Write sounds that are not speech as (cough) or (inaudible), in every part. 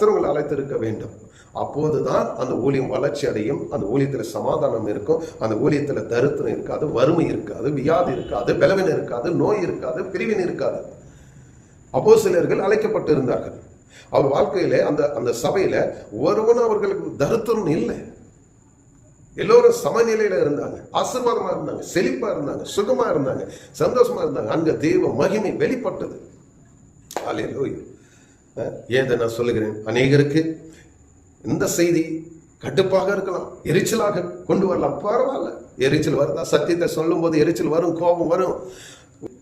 கத்தரவங்களை அழைத்திருக்க வேண்டும். அப்போது தான் அந்த ஊழியம் வளர்ச்சி அடையும். அந்த ஊழியத்தில் சமாதானம் இருக்கும். அந்த ஊழியத்தில் தருத்திரம் இருக்காது வறுமை இருக்காது வியாதி இருக்காது பலவீனம் இருக்காது நோய் இருக்காது பிரிவினை இருக்காது. அப்போ சிலர்கள் அழைக்கப்பட்டு இருந்தார்கள். அவர் வாழ்க்கையில அந்த அந்த சபையில ஒருவனும் அவர்களுக்கு தருத்திரம் இல்லை. எல்லோரும் சமநிலையில இருந்தாங்க. ஆசீர்வாதமா இருந்தாங்க. செழிப்பா இருந்தாங்க. சுகமா இருந்தாங்க. சந்தோஷமா இருந்தாங்க. அங்க தெய்வ மகிமை வெளிப்பட்டது. அல்லேலூயா. ஏதை நான் சொல்லுகிறேன்? அநேகருக்கு இந்த செய்தி கட்டுப்பாக இருக்கலாம். எரிச்சலாக கொண்டு வரலாம். பரவாயில்ல. எரிச்சல் வருதா? சத்தியத்தை சொல்லும்போது எரிச்சல் வரும் கோபம் வரும்.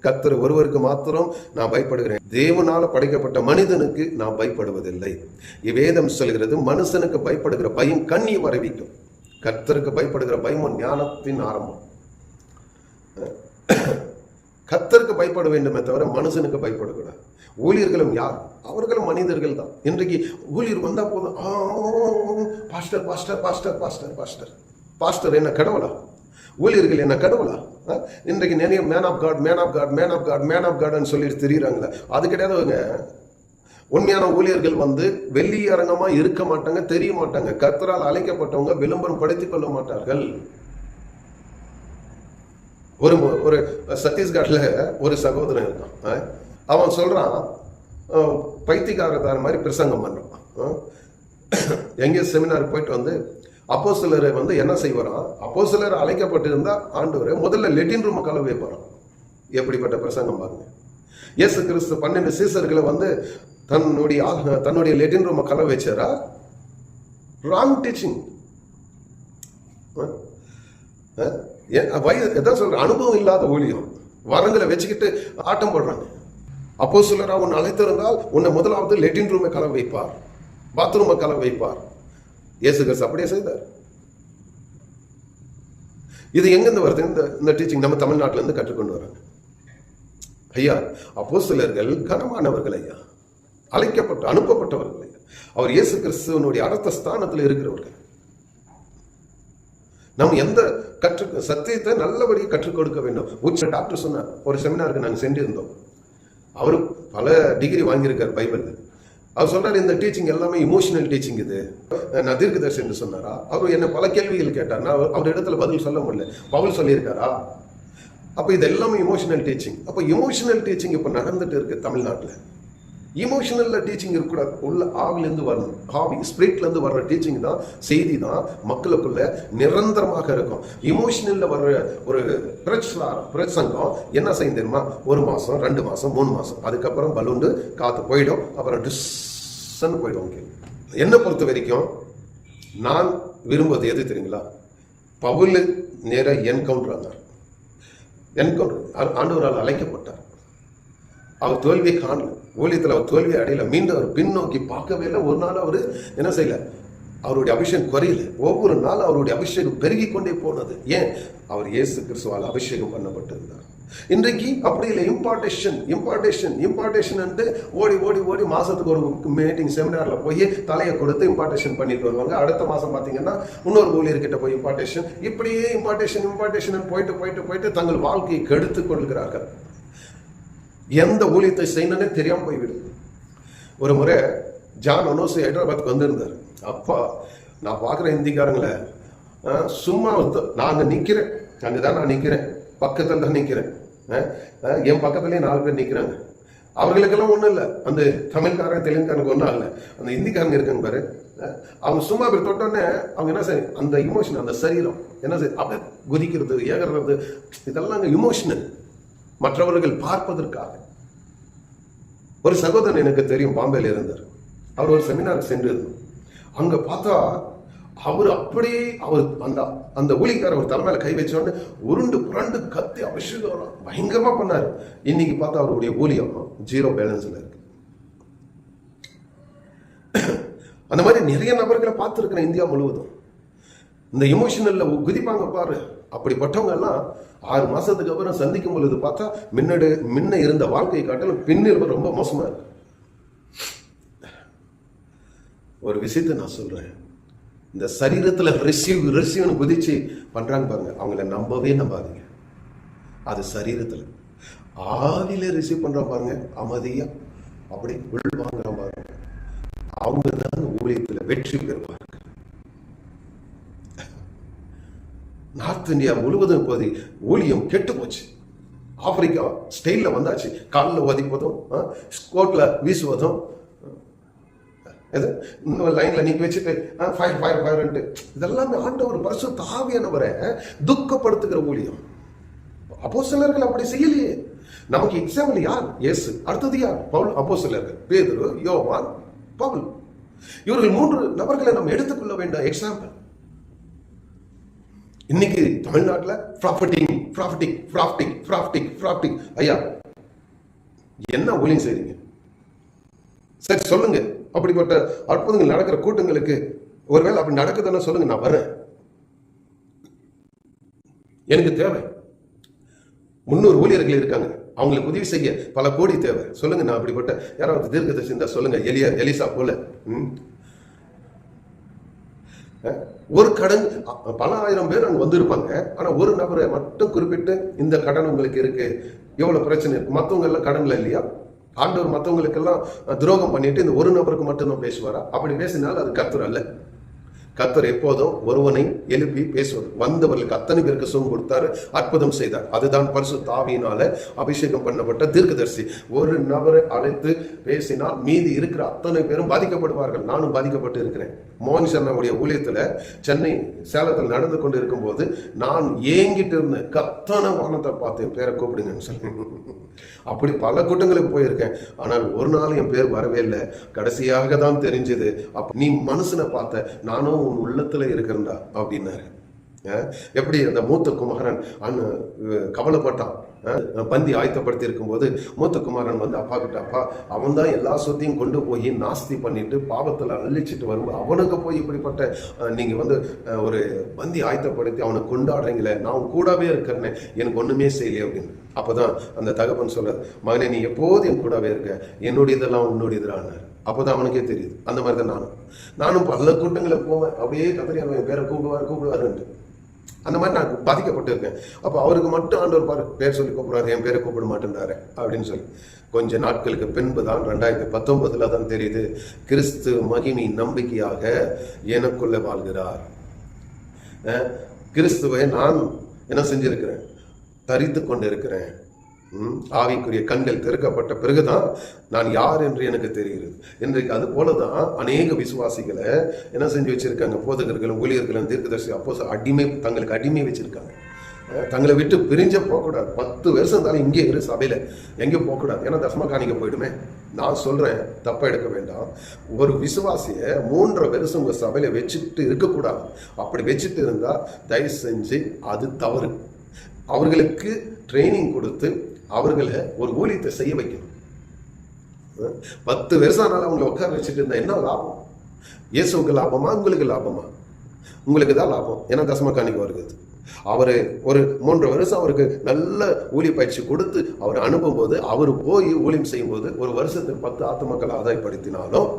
கத்தர் ஒருவருக்கு மாத்திரம் நான் பயப்படுகிறேன். தேவனால படைக்கப்பட்ட மனிதனுக்கு நான் பயப்படுவதில்லை. இவ்வேதம் சொல்கிறது மனுஷனுக்கு பயப்படுகிற பயம் கண்ணியை வரவிக்கும். கர்த்தருக்கு பயப்படுகிற பயமும் ஞானத்தின் ஆரம்பம். கத்தருக்கு பயப்பட வேண்டுமே தவிர மனுஷனுக்கு பயப்படக்கூடாது. ஊழியர்களும் யார்? அவர்களும் மனிதர்கள் தான் இன்றைக்கு ஊழியர் வந்தால் போதும். Pastor pastor pastor pastor pastor. Pastor என்ன கடவுளா? ஊழியர்கள் என்ன கடவுளா? ஆ? இன்றைக்கு நிறைய man of God man of God man of God man of காட்னு சொல்லிட்டு தெரியுறாங்களே. அது கிடையாதுங்க உண்மையான ஊழியர்கள் வந்து வெள்ளி அரங்கமாக இருக்க மாட்டாங்க தெரிய மாட்டாங்க. கத்தரால் அழைக்கப்பட்டவங்க விளம்பரம் படுத்திக் கொள்ள மாட்டார்கள். ஒரு ஒரு சத்தீஸ்கர்ல ஒரு சகோதரன் இருக்கான். அவன் சொல்றான் பைத்தியக்காரத்தார் மாதிரி பிரசங்கம் பண்ணுறோம் எங்கே செமினாருக்கு போயிட்டு வந்து அப்போ சிலரை வந்து என்ன செய்வாராம் அப்போ சிலர் அழைக்கப்பட்டிருந்தால் ஆண்டவர் முதல்ல லெட்டின் ரூம் கலவை போகிறோம் எப்படிப்பட்ட பிரசங்கம் பாருங்க. இயேசு கிறிஸ்து பன்னெண்டு சீசர்களை வந்து தன்னுடைய தன்னுடைய லெட்டின் ரூமை கலவை வச்சாரா? ராங் டீச்சிங் வயது எதாவது சொல்ற அனுபவம் இல்லாத ஊழியம். வரங்களை வச்சுக்கிட்டு ஆட்டம் போடுறாங்க. அப்போ சிலராக உன்னை அழைத்திருந்தால் உன்னை முதலாவது லெட்டின் ரூமை கலவை வைப்பார். பாத்ரூமை கலவை வைப்பார். இயேசு கிறிஸ்து அப்படியே செய்தார். இது எங்கேருந்து வருது? இந்த இந்த டீச்சிங் நம்ம தமிழ்நாட்டிலேருந்து கற்றுக்கொண்டு வராங்க. ஐயா அப்போ சிலர்கள் கனமானவர்கள் ஐயா. அழைக்கப்பட்ட அனுப்பப்பட்டவர்கள் ஐயா. அவர் இயேசு கிறிஸ்துவனுடைய அடுத்த ஸ்தானத்தில் இருக்கிறவர்கள். நம்ம எந்த கற்று சத்தியத்தை நல்லபடியாக கற்றுக் கொடுக்க வேண்டும். உச்ச டாக்டர் சொன்னார் ஒரு செமினாருக்கு நாங்கள் சென்றிருந்தோம். அவர் பல டிகிரி வாங்கியிருக்கார் பைபிள்ல அவர் சொல்கிறார் இந்த டீச்சிங் எல்லாமே இமோஷனல் டீச்சிங் இது. நான் தீர்க்கதர்சி என்று சொன்னாரா? அவர் என்ன பல கேள்விகள் கேட்டார். நான் அவர் அவர் இடத்துல பதில் சொல்ல முடியல. பவுல் சொல்லியிருக்காரா? அப்போ இது எல்லாமே இமோஷனல் டீச்சிங் அப்போ இமோஷனல் டீச்சிங் இப்போ நடந்துட்டு இருக்கு தமிழ்நாட்டில். இமோஷனலில் டீச்சிங் இருக்கக்கூடாது. உள்ள ஆவிலேருந்து வருது ஆவி ஸ்பிரிட்லேருந்து வர்ற டீச்சிங் தான் செய்தி தான் மக்களுக்குள்ள நிரந்தரமாக இருக்கும். இமோஷனலில் வர்ற ஒரு பிரச்சாரம் பிரசங்கம் என்ன செய்யும் தெரியுமா? ஒரு மாதம் ரெண்டு மாதம் மூணு மாதம் அதுக்கப்புறம் பலூண்டு காற்று போயிடும். அப்புறம் டிஸ்ன்னு போயிடும் கேள்வி என்னை பொறுத்த வரைக்கும் நான் விரும்புவது எது தெரியுங்களா? பவுல் நேர என்கவுண்டர் ஆனார் என்கவுண்டர் ஆண்டவரால் அழைக்கப்பட்டார். அவர் தோல்வியை காணல. ஊழியத்தில் அவர் தோல்வியை அடையல. மீண்டும் அவர் பின்னோக்கி பார்க்கவே இல்லை. ஒரு நாள் அவர் என்ன செய்யல? அவருடைய அபிஷேகம் குறையல. ஒவ்வொரு நாள் அவருடைய அபிஷேகம் பெருகி கொண்டே போனது. ஏன்? அவர் இயேசு கிறிஸ்துவால் அபிஷேகம் பண்ணப்பட்டிருந்தார். இன்றைக்கு அப்படி இல்லை. இம்பார்ட்டேஷன் இம்பார்ட்டேஷன் இம்பார்ட்டேஷன் ஓடி ஓடி ஓடி மாசத்துக்கு ஒரு மீட்டிங் செமினார்ல போய் தலையை கொடுத்து இம்பார்ட்டேஷன் பண்ணிட்டு வருவாங்க. அடுத்த மாசம் பாத்தீங்கன்னா இன்னொரு ஊழியர்கிட்ட போய் இம்பார்ட்டேஷன் இப்படியே இம்பார்ட்டேஷன் இம்பார்ட்டேஷன் போயிட்டு போயிட்டு போயிட்டு தங்கள் வாழ்க்கையை கெடுத்து கொள்கிறார்கள் எந்த ஊழியத்தை செய்யணும்னே தெரியாமல் போய்விடும் ஒரு முறை ஜான் அனோஸ் ஹைதராபாத்துக்கு வந்திருந்தார். அப்பா நான் பார்க்குற இந்திக்காரங்கள சும்மா வந்து நான் அங்கே நிற்கிறேன் அங்கே தான் நான் நிற்கிறேன் பக்கத்தில் தான் நிற்கிறேன் என் பக்கத்துலேயே நாலு பேர் நிற்கிறாங்க அவர்களுக்கெல்லாம் ஒன்றும் இல்லை. அந்த தமிழ்காரன் தெலுங்குக்காரனுக்கு ஒன்றும் இல்லை அந்த இந்திக்காரங்க இருக்காங்க பாரு. அவங்க சும்மா அப்படி தொட்டோன்னே அவங்க என்ன சரி அந்த இமோஷன் அந்த சரீரம் என்ன செய்யும் அப்படியே குதிக்கிறது ஏகிறது இதெல்லாம் அங்கே இமோஷனல் மற்றவர்கள் பார்ப்பதற்காக. ஒரு சகோதரன் எனக்கு தெரியும் பாம்பேல இருந்தார். அவர் ஒரு செமினார் சென்று அங்க பார்த்தா அவர் அப்படியே அவர் அந்த அந்த ஊழிக்கார அவர் தலைமையில கை வச்சோடனே உருண்டு புரண்டு கத்தி அபிஷேகம் பயங்கரமா பண்ணாரு. இன்னைக்கு பார்த்தா அவருடைய ஊழியம் ஜீரோ பேலன்ஸ்ல இருக்கு. அந்த மாதிரி நிறைய நபர்களை பார்த்துருக்கிறேன் இந்தியா முழுவதும். இந்த எமோஷனல்ல குதிப்பாங்க பாரு. அப்படிப்பட்டவங்க எல்லாம் ஆறு மாசத்துக்கு அப்புறம் சந்திக்கும் பொழுது பார்த்தா முன்னாடி முன்ன இருந்த வாழ்க்கையை காட்டிலும் பின்னிருப்ப ரொம்ப மோசமாக இருக்கு. ஒரு விஷயத்தை நான் சொல்றேன். இந்த சரீரத்துல ரிசீவ் ரிசீவ்னு குதிச்சு பண்றாங்க பாருங்க. அவங்கள நம்பவே நம்பாதீங்க. அது சரீரத்துல. ஆவியில ரிசீவ் பண்ற பாருங்க. அமைதியா. அப்படி உள் வாங்குற பாருங்க. அவங்க தான் ஊழியத்தில் வெற்றி பெறுவாங்க. நார்த் இந்தியா முழுவதும் இப்போது ஊழியம் கெட்டு போச்சு ஆப்பிரிக்கா ஸ்டைலில் வந்தாச்சு. காலில் உதைப்பதும் ஸ்கோட்டில் வீசுவதும் இது இன்னொரு லைனில் நீங்க வச்சுட்டு ஃபயர் ஃபயர் ஃபயர்ன்ட்டு இதெல்லாமே ஆண்டவர் பரிசு தாவியானவரை துக்கப்படுத்துகிற ஊழியம். அப்போ சிலர்கள் அப்படி செய்யலையே. நமக்கு எக்ஸாம்பிள் யார்? இயேசு. அடுத்தது யார்? பவுல் அப்போ சிலர்கள் பேதுரு யோவான் பவுல். இவர்கள் மூன்று நபர்களை நம்ம எடுத்துக்கொள்ள வேண்டாம் எக்ஸாம்பிள் இன்னைக்கு தமிழ்நாட்டில் profiting profiting profiting profiting profiting ஐயா என்ன ஊழியம் செய்றீங்க? சரி சொல்லுங்க. அப்படிப்பட்ட அற்புதங்கள் நடக்கிற கூட்டங்களுக்கு ஒருவேளை அப்படி நடக்குதுன்னு சொல்லுங்க நான் வரேன். எனக்கு தேவை. முன்னூறு ஊழியர்கள் இருக்காங்க. அவங்களுக்கு உதவி செய்ய பல கோடி தேவை. சொல்லுங்க நான் அப்படிப்பட்ட யாராவது தீர்க்கதர்சி இருந்தால் சொல்லுங்க. எலியா எலிசா போல. ம். ஒரு கடன் பல ஆயிரம் பேர் அங்கே வந்திருப்பாங்க. ஆனால் ஒரு நபரை மட்டும் குறிப்பிட்டு இந்த கடன் உங்களுக்கு இருக்கு. எவ்வளோ பிரச்சனை இருக்கு? மத்தவங்க எல்லாம் கடன்ல இல்லையா? ஆண்டவர் மற்றவங்களுக்கெல்லாம் துரோகம் பண்ணிட்டு இந்த ஒரு நபருக்கு மட்டும் தான் பேசுவாரா? அப்படி பேசினாலும் அது கத்துறல்ல கத்தர் எப்போதும் ஒருவனை எழுப்பி பேசுவார் வந்தவர்களுக்கு அத்தனை பேருக்கு சுகம் கொடுத்தாரு அற்புதம் செய்தார். அதுதான் பரிசு தாவியினால அபிஷேகம் பண்ணப்பட்ட தீர்க்கதரிசி. ஒரு நபரை அழைத்து பேசினால் மீதி இருக்கிற அத்தனை பேரும் பாதிக்கப்படுவார்கள். நானும் பாதிக்கப்பட்டு இருக்கிறேன். மோகன் சர்மாவுடைய ஊழியத்தில் சென்னை சேலத்தில் நடந்து கொண்டு இருக்கும்போது நான் ஏங்கிட்டு இருந்த கத்தன வானத்தை பார்த்து என் பேரை கூப்பிடுங்கன்னு சொல்லி. அப்படி பல கூட்டங்களுக்கு போயிருக்கேன். ஆனால் ஒரு நாள் என் பேர் வரவே இல்லை. கடைசியாக தான் தெரிஞ்சது. அப்போ நீ மனுஷனை பார்த்த. நானும் உன் உள்ளத்தில் இருக்கிறேன்டா அப்படின்னாரு. எப்படி அந்த மூத்த குமாரன் அண்ணன் கவலைப்பட்டான். பந்தி ஆயத்தப்படுத்தி இருக்கும்போது மூத்த குமாரன் வந்து அப்பா கிட்ட அப்பா அவன் தான் எல்லா சொத்தையும் கொண்டு போய் நாஸ்தி பண்ணிட்டு பாவத்தில் அழிச்சிட்டு வரும்போது அவனுக்கு போய் இப்படிப்பட்ட நீங்கள் வந்து ஒரு பந்தி ஆயத்தப்படுத்தி அவனை கொண்டாடுறீங்களே நான் உன் கூடவே இருக்கிறேனே எனக்கு ஒன்றுமே செய்யலையே அப்படின்னு. அப்பதான் அந்த தகப்பன் சொல்ல மகனே நீ எப்போது என் கூடவே இருக்க. என்னுடையதெல்லாம் அப்போதான் அவனுக்கே தெரியுது. அந்த மாதிரி தான் நானும். நானும் பல கூட்டங்களை போவேன். அப்படியே கதறி அவன் பேரை கூப்பிடுவார் கூப்பிடுவாருன்ட்டு அந்த மாதிரி நான் பாதிக்கப்பட்டு இருக்கேன். அப்போ அவருக்கு மட்டும் ஆண்டவர் பாரு பேர் சொல்லி கூப்பிடுறாரு என் பேரை கூப்பிட மாட்டேன்றாரு அப்படின்னு சொல்லி. கொஞ்ச நாட்களுக்கு பின்பு தான் ரெண்டாயிரத்தி பத்தொன்பதில் தான் தெரியுது கிறிஸ்து மகிமை நம்பிக்கையாக எனக்குள்ள வாழ்கிறார். கிறிஸ்துவை நான் என்ன செஞ்சிருக்கிறேன்? தரித்து கொண்டு இருக்கிறேன் ஆவிக்குரிய கண்கள் திறக்கப்பட்ட பிறகுதான் நான் யார் என்று எனக்கு தெரிகிறது. இன்றைக்கு அது போல தான் அநேக விசுவாசிகளை என்ன செஞ்சு வச்சிருக்காங்க? போதகர்களும் ஊழியர்களும் தீர்க்கதரிசி அப்போ அடிமை தங்களுக்கு அடிமை வச்சிருக்காங்க. தங்களை விட்டு பிரிஞ்ச போகக்கூடாது. பத்து வருஷம் இருந்தாலும் இங்கே இரு சபையில். எங்கேயும் போகக்கூடாது. ஏன்னா தசம காணிக்க போயிடுமே. நான் சொல்கிறேன் தப்பாக எடுக்க வேண்டாம். ஒரு விசுவாசியை மூன்றரை வருஷம் உங்கள் சபையில் வச்சுட்டு இருக்கக்கூடாது. அப்படி வச்சுட்டு இருந்தால் தயவு செஞ்சு அது தவறு. அவர்களுக்கு ட்ரைனிங் கொடுத்து அவர்களை ஒரு ஊழியத்தை செய்ய வைக்கணும். பத்து வருஷம் ஆனால் அவங்களை உட்கார வச்சுட்டு இருந்தா என்ன லாபம்? இயேசுக்கு லாபமா? உங்களுக்கு லாபமா? உங்களுக்கு தான் லாபம். ஏன்னா தசம காணிக்க வருகிறது. அவர் ஒரு மூன்று வருஷம் அவருக்கு நல்ல ஊழி பயிற்சி கொடுத்து அவர் அனுப்பும்போது அவர் போய் ஊழியம் செய்யும்போது ஒரு வருஷத்துக்கு பத்து ஆத்துமக்கள் ஆதாயப்படுத்தினாலும்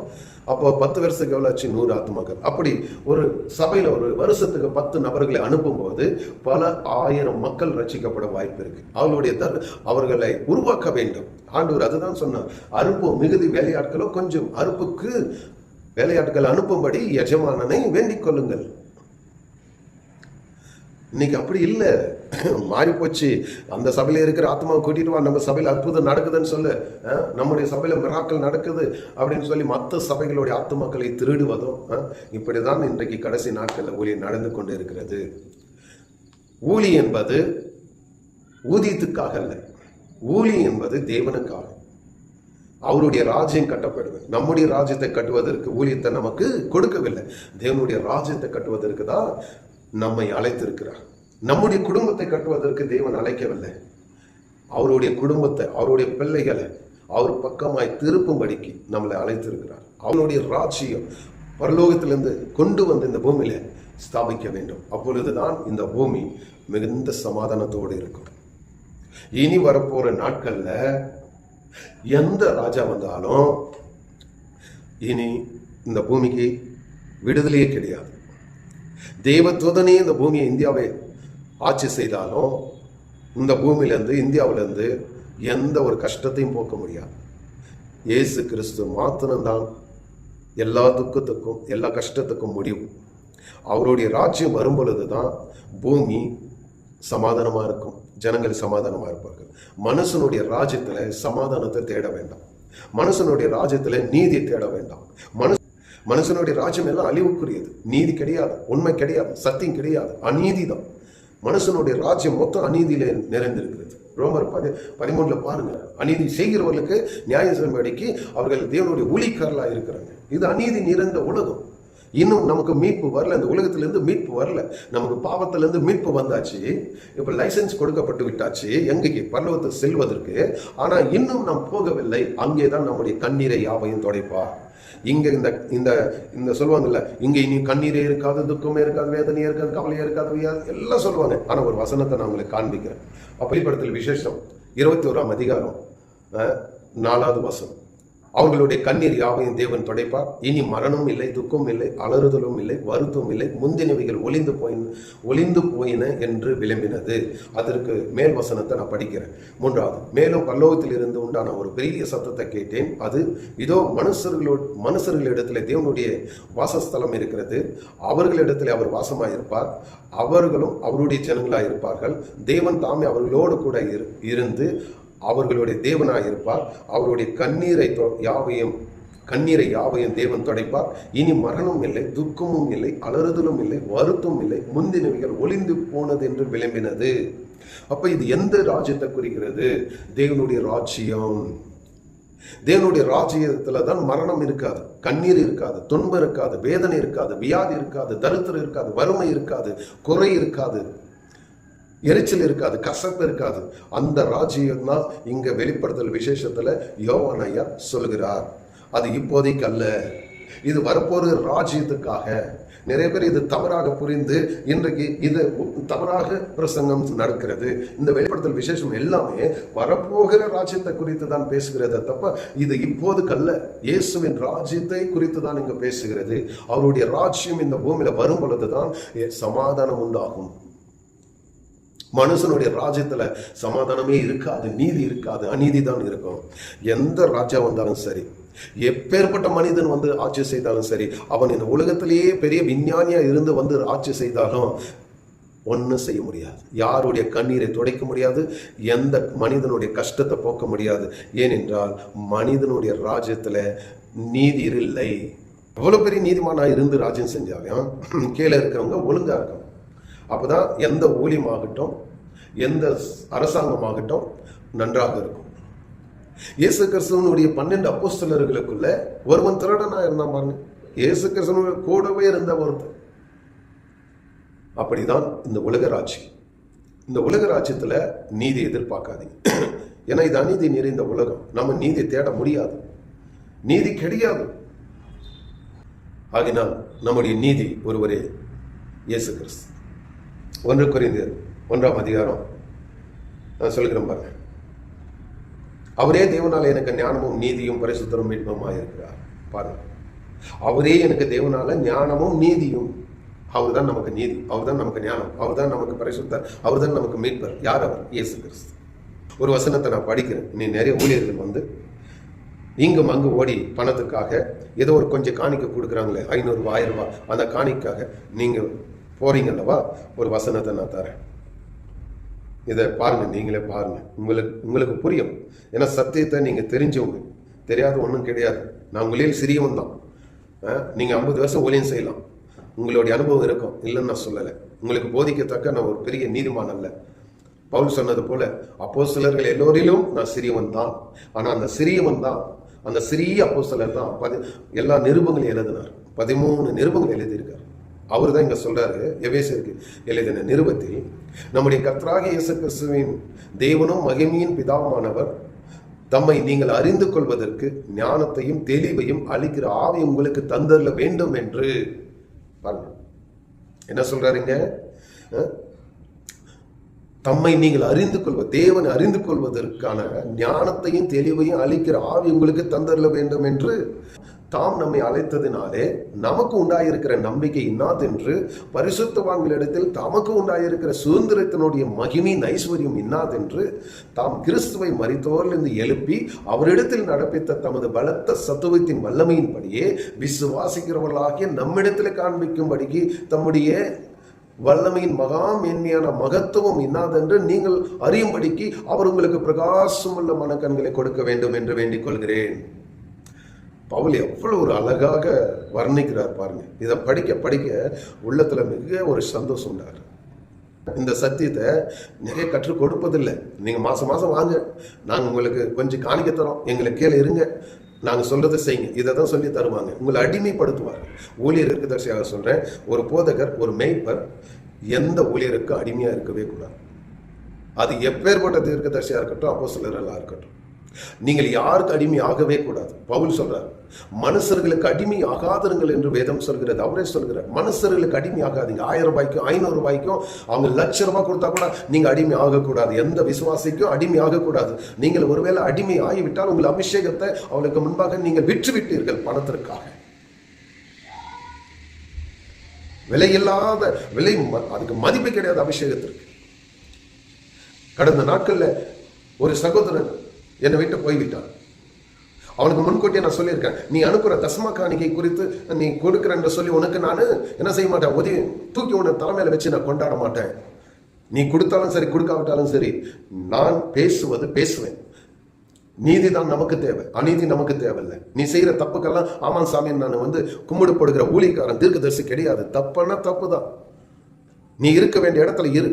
அப்போ பத்து வருஷத்துக்கு எவ்வளோ ஆச்சு? நூறு ஆத்துமக்கள். அப்படி ஒரு சபையில் ஒரு வருஷத்துக்கு பத்து நபர்களை அனுப்பும்போது பல ஆயிரம் மக்கள் ரசிக்கப்பட வாய்ப்பு இருக்கு. அவர்களுடைய தர் அவர்களை உருவாக்க வேண்டும். ஆண்டவர் அதுதான் சொன்னார். அறுப்பு மிகுதி வேலையாட்களோ கொஞ்சம் அறுப்புக்கு வேலையாட்கள் அனுப்பும்படி எஜமானனை வேண்டிக் கொள்ளுங்கள். இன்னைக்கு அப்படி இல்லை. மாறி போச்சு. அந்த சபையில் இருக்கிற ஆத்மாவை கூட்டிட்டு வா. நம்ம சபையில் அற்புதம் நடக்குதுன்னு சொல்லு. நம்முடைய சபையில் மிராக்கள் நடக்குது அப்படின்னு சொல்லி மற்ற சபைகளுடைய ஆத்மாக்களை திருடுவதும் இப்படி இப்படிதான் இன்றைக்கு கடைசி நாட்களில் ஊழியர் நடந்து கொண்டு இருக்கிறது. ஊழி என்பது ஊதியத்துக்காக அல்ல. ஊழி என்பது தேவனுக்காக. அவருடைய ராஜ்யம் கட்டப்படுவது நம்முடைய ராஜ்யத்தை கட்டுவதற்கு ஊழியத்தை நமக்கு கொடுக்கவில்லை. தேவனுடைய ராஜ்யத்தை கட்டுவதற்கு தான் நம்மை அழைத்திருக்கிறார். நம்முடைய குடும்பத்தை கட்டுவதற்கு தேவன் அழைக்கவில்லை. அவருடைய குடும்பத்தை அவருடைய பிள்ளைகளை அவர் பக்கமாய் திருப்பும்படிக்கு நம்மளை அழைத்திருக்கிறார். அவருடைய ராஜ்யம் பரலோகத்திலிருந்து கொண்டு வந்து இந்த பூமியில ஸ்தாபிக்க வேண்டும். அப்பொழுதுதான் இந்த பூமி மிகுந்த சமாதானத்தோடு இருக்கும். இனி வரப்போற நாட்கள்ல எந்த ராஜா வந்தாலும் இனி இந்த பூமிக்கு விடுதலையே கிடையாது. தேவதூதனே இந்த பூமியை இந்தியாவை ஆட்சி செய்தாலும் இந்த பூமியிலேருந்து இந்தியாவிலேருந்து எந்த ஒரு கஷ்டத்தையும் போக்க முடியாது. இயேசு கிறிஸ்து மாத்திரம்தான் எல்லா துக்கத்துக்கும் எல்லா கஷ்டத்துக்கும் முடிவு. அவருடைய ராஜ்யம் வரும் பொழுது தான் பூமி சமாதானமாக இருக்கும் ஜனங்கள் சமாதானமாக இருப்பார்கள். மனுஷனுடைய ராஜ்யத்தில் சமாதானத்தை தேட வேண்டாம். மனுஷனுடைய ராஜ்யத்தில் நீதி தேட வேண்டாம். மனு மனுஷனுடைய ராஜ்யம் எல்லாம் அழிவுக்குரியது. நீதி கிடையாது உண்மை கிடையாது சத்தியம் கிடையாது அநீதி தான் மனுஷனுடைய ராஜ்யம் மொத்தம் அநீதியில நிறைந்திருக்கிறது. ரோமர் பதி பதிமூணுல பாருங்க. அநீதி செய்கிறவர்களுக்கு நியாய சம்படிக்கு அவர்கள் தேவனுடைய ஊழிக்காரலா இருக்கிறாங்க. இது அநீதி நிறைந்த உலகம். இன்னும் நமக்கு மீட்பு வரல. இந்த உலகத்திலேருந்து மீட்பு வரல. நமக்கு பாவத்திலேருந்து மீட்பு வந்தாச்சு. இப்போ லைசென்ஸ் கொடுக்கப்பட்டு விட்டாச்சு. எங்கேக்கு? பல்லவத்தை செல்வதற்கு. ஆனால் இன்னும் நாம் போகவில்லை. அங்கே தான் நம்முடைய கண்ணீரை யாவையும் துடைப்பா இங்க இந்த இந்த இந்த சொல்லுவாங்கல்ல இங்க இனி கண்ணீரே இருக்காது துக்கமே இருக்காது வேதனையே இருக்காது கவலையே இருக்காது வியாது எல்லாம் சொல்லுவாங்க. ஆனா ஒரு வசனத்தை நான் உங்களுக்கு காண்பிக்கிறேன். அப்படிப்படத்தில் விசேஷம் இருபத்தி ஓராம் அதிகாரம் அஹ், நாலாவது வசனம். அவர்களுடைய கண்ணீர் யாவையும் தேவன் துடைப்பார். இனி மரணம் இல்லை துக்கம் இல்லை அலறுதலும் இல்லை வருத்தம் இல்லை முந்தினவைகள் ஒளிந்து போயின ஒளிந்து போயின என்று விளம்பினது. அதற்கு மேல் வசனத்தை நான் படிக்கிறேன். மூன்றாவது மேலும் பல்லோகத்தில் இருந்து உண்டான ஒரு பெரிய சத்தத்தை கேட்டேன். அது இதோ மனுஷர்களோ மனுஷர்களிடத்தில் தேவனுடைய வாசஸ்தலம் இருக்கிறது. அவர்களிடத்தில் அவர் வாசமாயிருப்பார். அவர்களும் அவருடைய ஜனங்களாக இருப்பார்கள் தேவன் தாமே அவர்களோடு கூட இரு- இருந்து அவர்களுடைய தேவனாக இருப்பார். அவருடைய கண்ணீரை யாவையும் கண்ணீரை யாவையும் தேவன் தொடைப்பார். இனி மரணம் இல்லை துக்கமும் இல்லை அலறுதலும் இல்லை வருத்தம் இல்லை. முந்தினவைகள் ஒளிந்து போனது என்று விளம்பினது. அப்ப இது எந்த ராஜ்யத்தை குறிக்கிறது? தேவனுடைய ராஜ்யம். தேவனுடைய ராஜ்யத்துல தான் மரணம் இருக்காது. கண்ணீர் இருக்காது துன்பம் இருக்காது வேதனை இருக்காது வியாதி இருக்காது தரித்திரம் இருக்காது வறுமை இருக்காது குறை இருக்காது. எரிச்சல் இருக்காது கசப்பு இருக்காது. அந்த ராஜ்யம் தான் இங்க வெளிப்படுத்தல் விசேஷத்துல யோவான் ஐயா சொல்கிறார் அது இப்போதைக்கு அல்ல. இது வரப்போற ராஜ்யத்துக்காக. நிறைய பேர் இது தவறாக புரிந்து இன்றைக்கு இது தவறாக பிரசங்கம் நடக்கிறது. இந்த வெளிப்படுத்தல் விசேஷம் எல்லாமே வரப்போகிற ராஜ்யத்தை குறித்து தான் பேசுகிறத தப்ப இது இப்போது கல்ல இயேசுவின் ராஜ்யத்தை குறித்து தான் இங்க பேசுகிறது. அவருடைய ராஜ்யம் இந்த பூமியில வரும் பொழுதுதான் சமாதானம் உண்டாகும். மனுஷனுடைய ராஜ்யத்தில் சமாதானமே இருக்காது நீதி இருக்காது அநீதி தான் இருக்கும். எந்த ராஜா வந்தாலும் சரி எப்பேற்பட்ட மனிதன் வந்து ஆட்சி செய்தாலும் சரி அவன் இந்த உலகத்திலேயே பெரிய விஞ்ஞானியாக இருந்து வந்து ஆட்சி செய்தாலும் ஒன்றும் செய்ய முடியாது. யாருடைய கண்ணீரை துடைக்க முடியாது எந்த மனிதனுடைய கஷ்டத்தை போக்க முடியாது. ஏனென்றால் மனிதனுடைய ராஜ்யத்தில் நீதி இல்லை. எவ்வளோ பெரிய நீதிமானாக இருந்து ராஜ்யம் செஞ்சாலும் கீழே இருக்கிறவங்க ஒழுங்கா அப்போ தான் எந்த ஊழியமாகட்டும் எந்த அரசாங்கமாகட்டும் நன்றாக இருக்கும். இயேசு கிறிஸ்துவனுடைய பன்னெண்டு அப்போஸ்தலர்களுக்குள்ள ஒருவன் திருடனா இருந்தான் பாருங்க. இயேசு கிறிஸ்துவனுடைய கூடவே இருந்த ஒருத்தன் அப்படிதான் இந்த உலக ராட்சி இந்த உலக ராஜ்யத்துல நீதி எதிர்பார்க்காதீங்க. ஏன்னா இது அநீதி நிறைந்த உலகம். நம்ம நீதி தேட முடியாது. நீதி கிடையாது. ஆகினால் நம்முடைய நீதி ஒருவரே இயேசு கிறிஸ்து. ஒன்று குறைந்தர் ஒன்றாம் அதிகாரம். நான் சொல்கிறேன் பாருங்க. அவரே தேவனால் எனக்கு ஞானமும் நீதியும் பரிசுத்தரும் மீட்பமாக இருக்கிறார் பாருங்க. அவரே எனக்கு தேவனால ஞானமும் நீதியும். அவர் தான் நமக்கு நீதி அவர் தான் நமக்கு ஞானம் அவர் தான் நமக்கு பரிசுத்தர் அவர் தான் நமக்கு மீட்பர். யார் அவர்? இயேசு கிறிஸ்து. ஒரு வசனத்தை நான் படிக்கிறேன். நீ நிறைய ஊழியர்கள் வந்து இங்கும் அங்கு ஓடி பணத்துக்காக ஏதோ ஒரு கொஞ்சம் காணிக்கை கொடுக்குறாங்களே ஐநூறுரூவா ஆயிரம் ரூபாய். அந்த காணிக்காக நீங்கள் போறீங்கல்லவா? ஒரு வசனத்தை நான் தரேன். இதை பாருங்க நீங்களே பாருங்க. உங்களுக்கு உங்களுக்கு புரியும். ஏன்னா சத்தியத்தை நீங்க தெரிஞ்சவங்க. தெரியாத ஒன்றும் கிடையாது. நான் உங்களில் சிறியவன் தான். அஹ், நீங்க ஐம்பது வருஷம் ஊழியம் செய்யலாம். உங்களுடைய அனுபவம் இருக்கும். இல்லைன்னு நான் சொல்லலை. உங்களுக்கு போதிக்கத்தக்க நான் ஒரு பெரிய நீதிமான் அல்ல. பவுல் சொன்னது போல அப்போ சிலர்கள் எல்லோரிலும் நான் சிறியவன் தான். ஆனால் அந்த சிறியவன் தான் அந்த சிறிய அப்போ சிலர் தான் பதி எல்லா நிருபங்களையும் எழுதினார். பதிமூணு நிருபங்கள் எழுதியிருக்கார். அவர் தான் இங்கே சொல்கிறாரு எவேசருக்கு எழுதின நிருபத்தில் நம்முடைய கர்த்தராக இயேசு கிறிஸ்துவின் தேவனும் மகிமையின் பிதாவானவர் தம்மை நீங்கள் அறிந்து கொள்வதற்கு ஞானத்தையும் தெளிவையும் அளிக்கிற ஆவி உங்களுக்கு தந்தரல வேண்டும் என்று. பாருங்க. என்ன சொல்கிறாருங்க தம்மை நீங்கள் அறிந்து கொள்வ தேவனை அறிந்து கொள்வதற்கான ஞானத்தையும் தெளிவையும் அளிக்கிற ஆவி உங்களுக்கு தந்தரல வேண்டும் என்று. தாம் நம்மை அழைத்ததினாலே நமக்கு உண்டாயிருக்கிற நம்பிக்கை இன்னாதென்று பரிசுத்தவான்களிடத்தில் தமக்கு உண்டாயிருக்கிற சுதந்திரத்தினுடைய மகிமையின் ஐஸ்வர்யம் இன்னாதென்று தாம் கிறிஸ்துவை மறித்தோரிலிருந்து எழுப்பி அவரிடத்தில் நடப்பித்த தமது பலத்த சத்துவத்தின் வல்லமையின்படியே விசுவாசிக்கிறவர்களாகிய நம்மிடத்தில் காண்பிக்கும்படிக்கு தம்முடைய வல்லமையின் மகா மேன்மையான மகத்துவம் இன்னாதென்று நீங்கள் அறியும்படிக்கு அவர் உங்களுக்கு பிரகாசமுள்ள மனக்கண்களை கொடுக்க வேண்டும் என்று வேண்டிக் கொள்கிறேன். பவுல் எவ்வளோ ஒரு அழகாக வர்ணிக்கிறார் பாருங்க. இதை படிக்க படிக்க உள்ளத்தில் மிக ஒரு சந்தோஷம் உண்டாரு இந்த சத்தியத்தை நிறைய கற்றுக் கொடுப்பதில்லை. நீங்கள் மாதம் மாதம் வாங்க. நாங்கள் உங்களுக்கு கொஞ்சம் காணிக்க தரோம். எங்களை கீழே இருங்க. நாங்கள் சொல்கிறத செய்யுங்க. இதை தான் சொல்லி தருவாங்க. உங்களை அடிமைப்படுத்துவார் ஊழியர் இருக்குதர்சியாக சொல்கிறேன் ஒரு போதகர் ஒரு மெய்ப்பர் எந்த ஊழியருக்கும் அடிமையாக இருக்கவே கூடாது. அது எப்பேற்பட்ட தீர்க்கதரிசியாக இருக்கட்டும் அப்போ சிலரெல்லாம் இருக்கட்டும். நீங்கள் யாருக்கு அடிமை ஆகவே கூடாது. பவுல் சொல்றார் மனுஷர்களுக்கு அடிமை ஆகாதருங்கள் என்று வேதம் சொல்கிறது அவரே சொல்கிறார். மனுஷர்களுக்கு அடிமை ஆகாதீங்க ஆயிரம் ரூபாய்க்கும் ஐநூறு ரூபாய்க்கும் அவங்க லட்ச ரூபாய் கொடுத்தா கூட நீங்க அடிமை ஆகக்கூடாது எந்த விசுவாசிக்கும் அடிமை ஆகக்கூடாது நீங்கள் ஒருவேளை அடிமை ஆகிவிட்டால் உங்கள் அபிஷேகத்தை அவளுக்கு முன்பாக நீங்கள் விற்று விட்டீர்கள் பணத்திற்காக. விலையில்லாத விலை ம- அதுக்கு மதிப்பு கிடையாது அபிஷேகத்திற்கு. கடந்த நாட்களில் ஒரு சகோதரன் என்னை விட்டு போய்விட்டான். அவனுக்கு முன்கூட்டியே நான் சொல்லியிருக்கேன் நீ அனுப்புகிற தஸ்மா காணிக்கை குறித்து நீ கொடுக்குறேன்னு சொல்லி உனக்கு நான் என்ன செய்ய மாட்டேன்? உதவி தூக்கி உன்னை தலைமையில வச்சு நான் கொண்டாட மாட்டேன். நீ கொடுத்தாலும் சரி கொடுக்காவிட்டாலும் சரி நான் பேசுவது பேசுவேன். நீதி தான் நமக்கு தேவை. அநீதி நமக்கு தேவையில்லை. நீ செய்கிற தப்புக்கெல்லாம் ஆமாம் சாமி நான் வந்து கும்பிடு போடுகிற ஊழியக்காரன் தீர்க்கதரிசி கிடையாது. தப்புன்னா தப்பு தான் நீ இருக்க வேண்டிய இடத்துல இரு.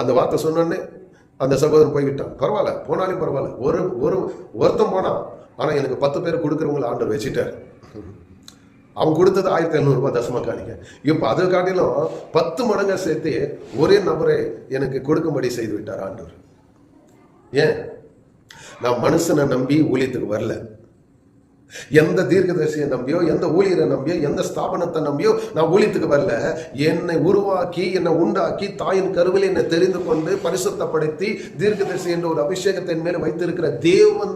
அந்த வார்த்தை சொன்னோடனே அந்த சகோதரன் போய்விட்டான். பரவாயில்ல போனாலும் பரவாயில்ல. ஒரு ஒரு ஒருத்தன் போனான் ஆனால் எனக்கு பத்து பேர் கொடுக்குறவங்கள ஆண்டவர் வச்சுட்டார். அவன் கொடுத்தது ஆயிரத்தி ஐநூறுரூபா தசம காணிக்க. இப்போ அதை காட்டிலும் பத்து மடங்கை சேர்த்து ஒரே நபரை எனக்கு கொடுக்கும்படி செய்து விட்டார் ஆண்டவர். ஏன்? நான் மனுஷனை நம்பி ஊழியத்துக்கு வரல. எந்த தீர்க்கதரிசியை நம்பியோ எந்த ஊழியரை நம்பியோ எந்த ஸ்தாபனத்தை நம்பியோ நான் ஊழியத்துக்கு வரல. என்னை உருவாக்கி என்னை உண்டாக்கி தாயின் கருவில் என்னை தெரிந்து கொண்டு பரிசுத்தப்படுத்தி தீர்க்கதரிசி என்ற ஒரு அபிஷேகத்தை மேலே வைத்திருக்கிற தேவன்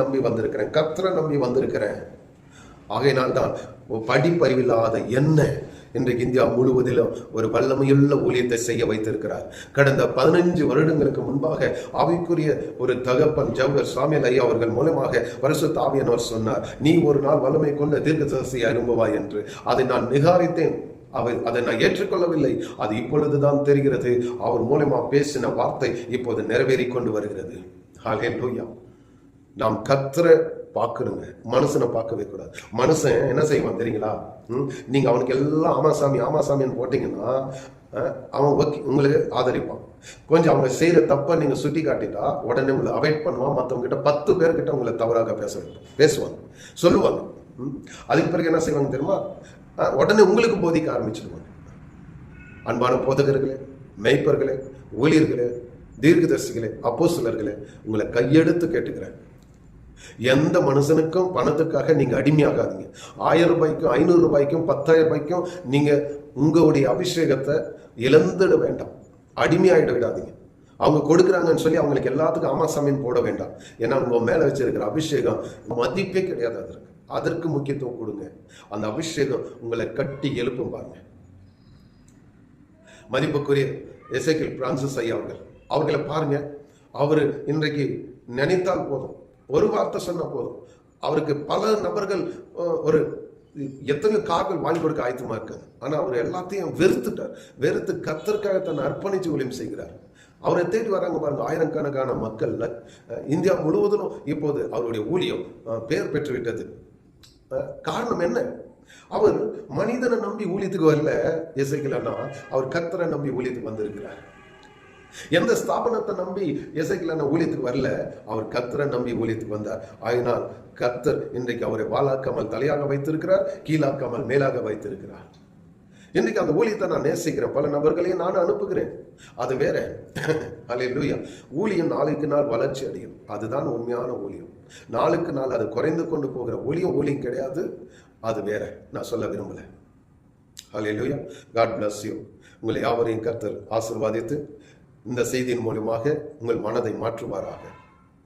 நம்பி வந்திருக்கிறேன். கத்தரை நம்பி வந்திருக்கிறேன். ஆகையினால் தான் படிப்பறிவில்லாத என்ன இன்றைக்கு இந்தியா முழுவதிலும் ஒரு வல்லமையுள்ள ஊழியத்தை செய்ய வைத்திருக்கிறார். கடந்த பதினஞ்சு வருடங்களுக்கு முன்பாக அவைக்குரிய ஒரு தகப்பன் ஜவஹர் சாமியல் ஐயா அவர்கள் மூலமாக வருஷ தாவியனவர் சொன்னார் நீ ஒரு நாள் வல்லமை கொண்ட தீர்க்கதரிசியை அனுபவாய் என்று. அதை நான் நிகாரித்தேன். அவர் அதை நான் ஏற்றுக்கொள்ளவில்லை. அது இப்பொழுதுதான் தெரிகிறது. அவர் மூலமா பேசின வார்த்தை இப்போது நிறைவேறி கொண்டு வருகிறது. ஹalleluya. நாம் கத்தரை பார்க்கணுங்க. மனுஷனை பார்க்கவே கூடாது. மனுஷன் என்ன செய்வான் தெரியுங்களா? ம்? அவனுக்கு எல்லாம் ஆமாசாமி ஆமாசாமின்னு போட்டீங்கன்னா அவன் ஓகே உங்களுக்கு ஆதரிப்பான். கொஞ்சம் அவங்க செய்கிற தப்பை நீங்கள் சுட்டி காட்டிட்டா உடனே உங்களை அவாய்ட் பண்ணுவான். மற்றவங்க கிட்ட பத்து பேர்கிட்ட உங்களை தவறாக பேச வைப்பான். பேசுவாங்க சொல்லுவாங்க. ம்? அதுக்கு பிறகு என்ன செய்வாங்க தெரியுமா? உடனே உங்களுக்கு போதிக்க ஆரம்பிச்சிடுவாங்க அன்பான போதகர்களே மெய்ப்பர்களே ஊழியர்களே தீர்க்கதரிசிகளே சிலர்களே உங்களை கையெடுத்து கேட்டுக்கிறேன். எந்த மனுஷனுக்கும் பணத்துக்காக நீங்கள் அடிமையாகாதீங்க. ஆயிரம் ரூபாய்க்கும் ஐநூறு ரூபாய்க்கும் பத்தாயிரம் ரூபாய்க்கும் நீங்கள் உங்களுடைய அபிஷேகத்தை இழந்துட வேண்டாம். அடிமையாயிட விடாதீங்க. அவங்க கொடுக்குறாங்கன்னு சொல்லி அவங்களுக்கு எல்லாத்துக்கும் ஆமா போட வேண்டாம். ஏன்னா உங்க மேலே வச்சிருக்கிற அபிஷேகம் மதிப்பே கிடையாது அதற்கு. அதற்கு முக்கியத்துவம் கொடுங்க. அந்த அபிஷேகம் உங்களை கட்டி எழுப்பும் பாருங்க. மதிப்புக்குரிய எசேக்கியல் பிரான்சிஸ் ஐயா அவர்கள். அவர்களை பாருங்க. அவர் இன்றைக்கு நினைத்தால் போதும். ஒரு வார்த்தை சொன்னா போதும். அவருக்கு பல நபர்கள் ஒரு எத்தனையோ கார்கள் வாங்கி கொடுக்க ஆயத்தமாக இருக்காங்க. ஆனால் அவர் எல்லாத்தையும் வெறுத்துட்டார். வெறுத்து கத்தற்காக தன்னை அர்ப்பணிச்சு ஊழியம் செய்கிறார். அவரை தேடி வராங்க பாருங்க ஆயிரக்கணக்கான மக்கள். இந்தியா முழுவதிலும் இப்போது அவருடைய ஊழியம் பெயர் பெற்றுவிட்டது காரணம் என்ன? அவர் மனிதனை நம்பி ஊழியத்துக்கு வரல இசைக்கலன்னா அவர் கத்தரை நம்பி ஊழியத்துக்கு வந்திருக்கிறார். எந்த ஸ்தாபனத்தை நம்பி இசைக்கலன்னா ஊழியத்துக்கு வரல அவர் கத்தரை நம்பி ஊழியத்துக்கு வந்தார். ஆயினால் கத்தர் இன்றைக்கு அவரை வாழாக்காமல் தலையாக வைத்திருக்கிறார் கீழாக்காமல் மேலாக வைத்திருக்கிறார். இன்னைக்கு அந்த ஊழியத்தை நான் நேசிக்கிறேன் பல நபர்களையும் நான் அனுப்புகிறேன். அது வேற. (laughs) அல்லேலூயா ஊழியம் நாளுக்கு நாள் வளர்ச்சி அடையும். அதுதான் உண்மையான ஊழியம். நாளுக்கு நாள் அது குறைந்து கொண்டு போகிற ஊழியம் ஊழியம் கிடையாது. அது வேற. நான் சொல்ல விரும்பலை. அலே லூயா காட் பிளஸ் யூ உங்களை யாவரையும் கர்த்தர் ஆசீர்வாதித்து இந்த செய்தியின் மூலமாக உங்கள் மனதை மாற்றுவாராக.